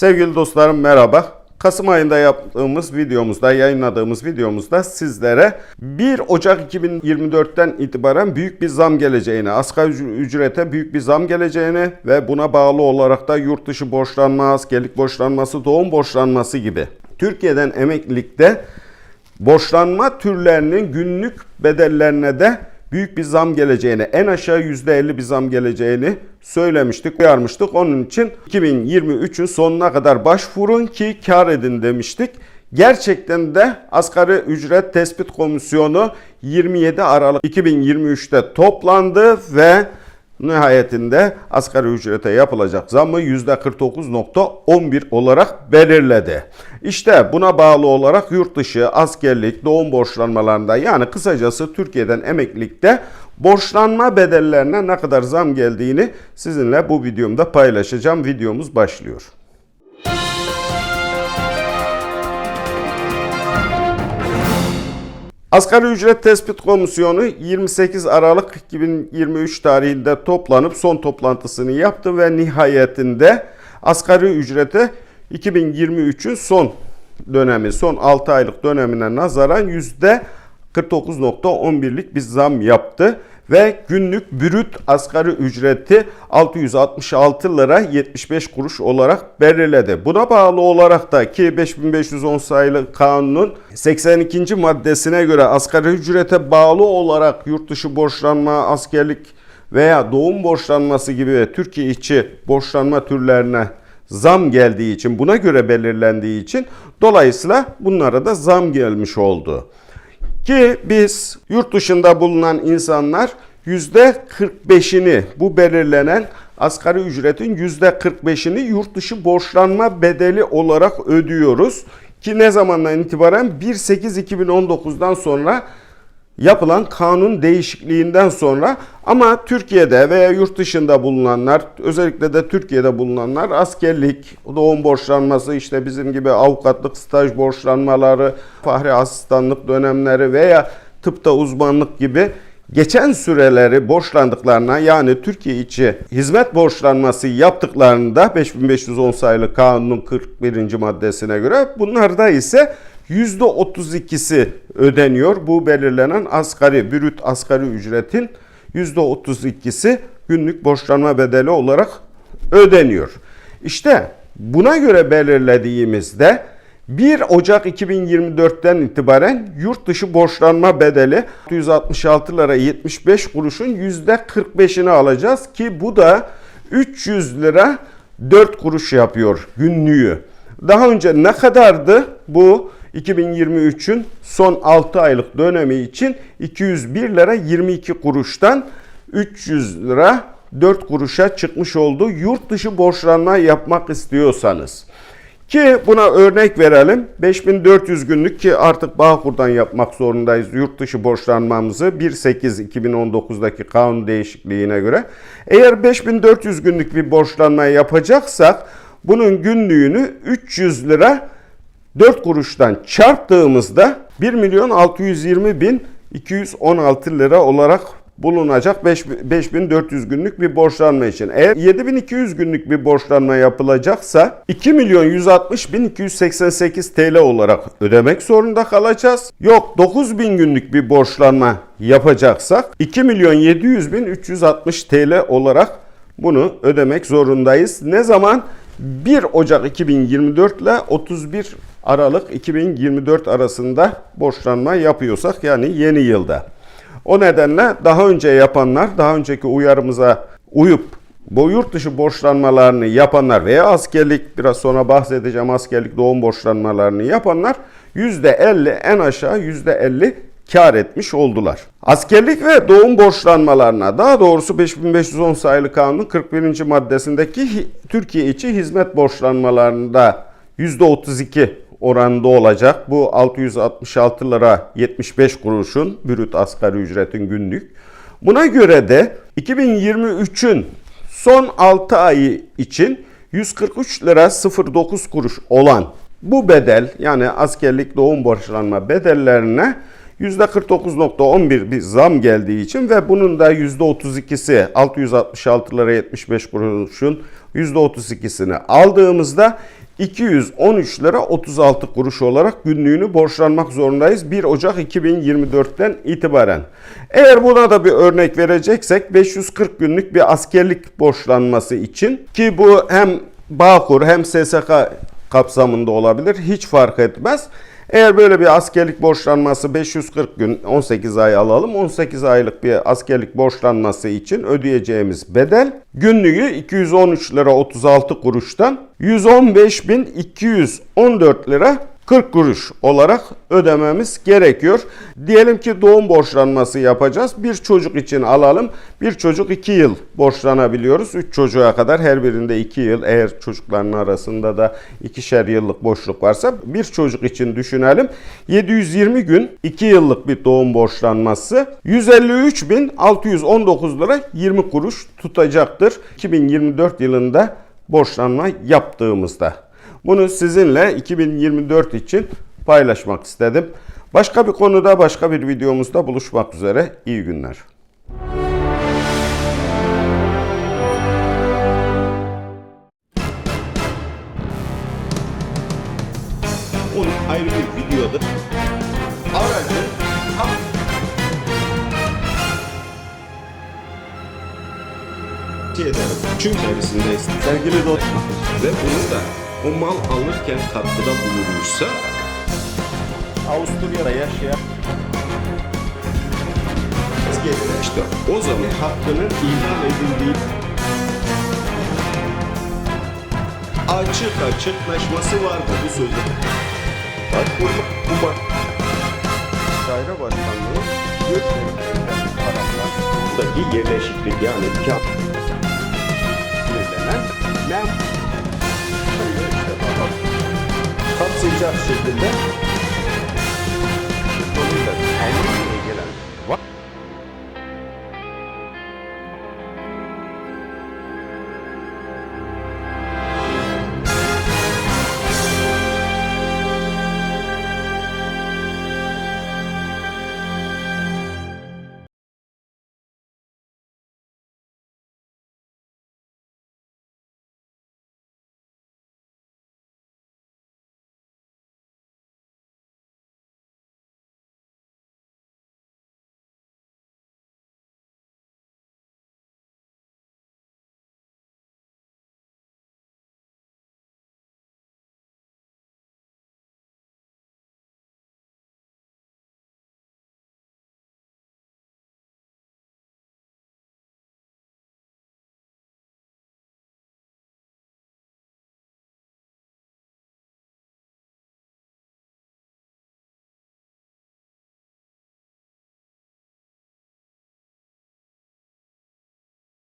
Sevgili dostlarım merhaba. Kasım ayında yaptığımız videomuzda, yayınladığımız videomuzda sizlere 1 Ocak 2024'ten itibaren büyük bir zam geleceğini, asgari ücrete büyük bir zam geleceğini ve buna bağlı olarak da yurt dışı borçlanma, askerlik borçlanması, doğum borçlanması gibi Türkiye'den emeklilikte borçlanma türlerinin günlük bedellerine de büyük bir zam geleceğini, en aşağı %50 bir zam geleceğini söylemiştik, uyarmıştık. Onun için 2023'ün sonuna kadar başvurun ki kar edin demiştik. Gerçekten de Asgari Ücret Tespit Komisyonu 27 Aralık 2023'te toplandı ve nihayetinde asgari ücrete yapılacak zammı %49.11 olarak belirledi. İşte buna bağlı olarak yurt dışı askerlik, doğum borçlanmalarında yani kısacası Türkiye'den emeklilikte borçlanma bedellerine ne kadar zam geldiğini sizinle bu videomda paylaşacağım. Videomuz başlıyor. Asgari ücret tespit komisyonu 28 Aralık 2023 tarihinde toplanıp son toplantısını yaptı ve nihayetinde asgari ücrete 2023'ün son dönemi, son 6 aylık dönemine nazaran %49.11'lik bir zam yaptı ve günlük brüt asgari ücreti 666 lira 75 kuruş olarak belirledi. Buna bağlı olarak da ki 5510 sayılı kanunun 82. maddesine göre asgari ücrete bağlı olarak yurt dışı borçlanma, askerlik veya doğum borçlanması gibi Türkiye içi borçlanma türlerine zam geldiği için buna göre belirlendiği için dolayısıyla bunlara da zam gelmiş oldu. Ki biz yurt dışında bulunan insanlar %45'ini bu belirlenen asgari ücretin %45'ini yurt dışı borçlanma bedeli olarak ödüyoruz. Ki ne zamandan itibaren 1.8.2019'dan sonra yapılan kanun değişikliğinden sonra ama Türkiye'de veya yurt dışında bulunanlar özellikle de Türkiye'de bulunanlar askerlik, doğum borçlanması işte bizim gibi avukatlık staj borçlanmaları, fahri asistanlık dönemleri veya tıpta uzmanlık gibi geçen süreleri borçlandıklarına yani Türkiye içi hizmet borçlanması yaptıklarında 5510 sayılı kanunun 41. maddesine göre bunlarda ise %32'si ödeniyor. Bu belirlenen asgari, brüt asgari ücretin %32'si günlük borçlanma bedeli olarak ödeniyor. İşte buna göre belirlediğimizde 1 Ocak 2024'ten itibaren yurt dışı borçlanma bedeli 166 lira 75 kuruşun %45'ini alacağız ki bu da 300 lira 4 kuruş yapıyor günlüğü. Daha önce ne kadardı bu 2023'ün son 6 aylık dönemi için 201 lira 22 kuruştan 300 lira 4 kuruşa çıkmış oldu. Yurt dışı borçlanma yapmak istiyorsanız. Ki buna örnek verelim. 5400 günlük ki artık Bağkur'dan yapmak zorundayız yurt dışı borçlanmamızı 1.8.2019'daki kanun değişikliğine göre. Eğer 5400 günlük bir borçlanma yapacaksak bunun günlüğünü 300 lira 4 kuruştan çarptığımızda 1 milyon 620 bin 216 lira olarak bulunacak 5400 günlük bir borçlanma için. Eğer 7200 günlük bir borçlanma yapılacaksa 2 milyon 160 bin 288 TL olarak ödemek zorunda kalacağız. Yok 9000 günlük bir borçlanma yapacaksak 2 milyon 700 bin 360 TL olarak bunu ödemek zorundayız. Ne zaman? 1 Ocak 2024 ile 31 Aralık 2024 arasında borçlanma yapıyorsak yani yeni yılda. O nedenle daha önce yapanlar, daha önceki uyarımıza uyup bu yurt dışı borçlanmalarını yapanlar veya askerlik biraz sonra bahsedeceğim askerlik doğum borçlanmalarını yapanlar %50 en aşağı %50 kar etmiş oldular. Askerlik ve doğum borçlanmalarına daha doğrusu 5510 sayılı kanunun 41. maddesindeki Türkiye içi hizmet borçlanmalarında %32 oranında olacak. Bu 666 lira 75 kuruşun brüt asgari ücretin günlük. Buna göre de 2023'ün son 6 ayı için 143 lira 09 kuruş olan bu bedel yani askerlik doğum borçlanma bedellerine %49.11 bir zam geldiği için ve bunun da %32'si 666 lira 75 kuruşun %32'sini aldığımızda 213 lira 36 kuruş olarak günlüğünü borçlanmak zorundayız 1 Ocak 2024'ten itibaren. Eğer buna da bir örnek vereceksek 540 günlük bir askerlik borçlanması için ki bu hem Bağkur hem SSK kapsamında olabilir hiç fark etmez. Eğer böyle bir askerlik borçlanması 540 gün 18 ay alalım. 18 aylık bir askerlik borçlanması için ödeyeceğimiz bedel günlüğü 213 lira 36 kuruştan 115.214 lira 40 kuruş olarak ödememiz gerekiyor. Diyelim ki doğum borçlanması yapacağız. Bir çocuk için alalım. Bir çocuk 2 yıl borçlanabiliyoruz. 3 çocuğa kadar her birinde 2 yıl. Eğer çocukların arasında da ikişer yıllık boşluk varsa bir çocuk için düşünelim. 720 gün 2 yıllık bir doğum borçlanması 153.619 lira 20 kuruş tutacaktır. 2024 yılında borçlanma yaptığımızda. Bunu sizinle 2024 için paylaşmak istedim. Başka bir konuda başka bir videomuzda buluşmak üzere. İyi günler. Ayrı bir videoda aracı ederim. Çünkü içerisindeyiz. Sevgili dostlar. Ve bunu da o mal alırken katkıda bulunmuşsa Avusturya'da yaşayan işte o zaman hakkının ihlal edildiği açık açıklaşması vardı bu sözde. Bak burada bu bak. Daire başkanlığı Gökçen'den taraflardaki yerleşiklik yani kâh belirlenen mem kapsayacak şekilde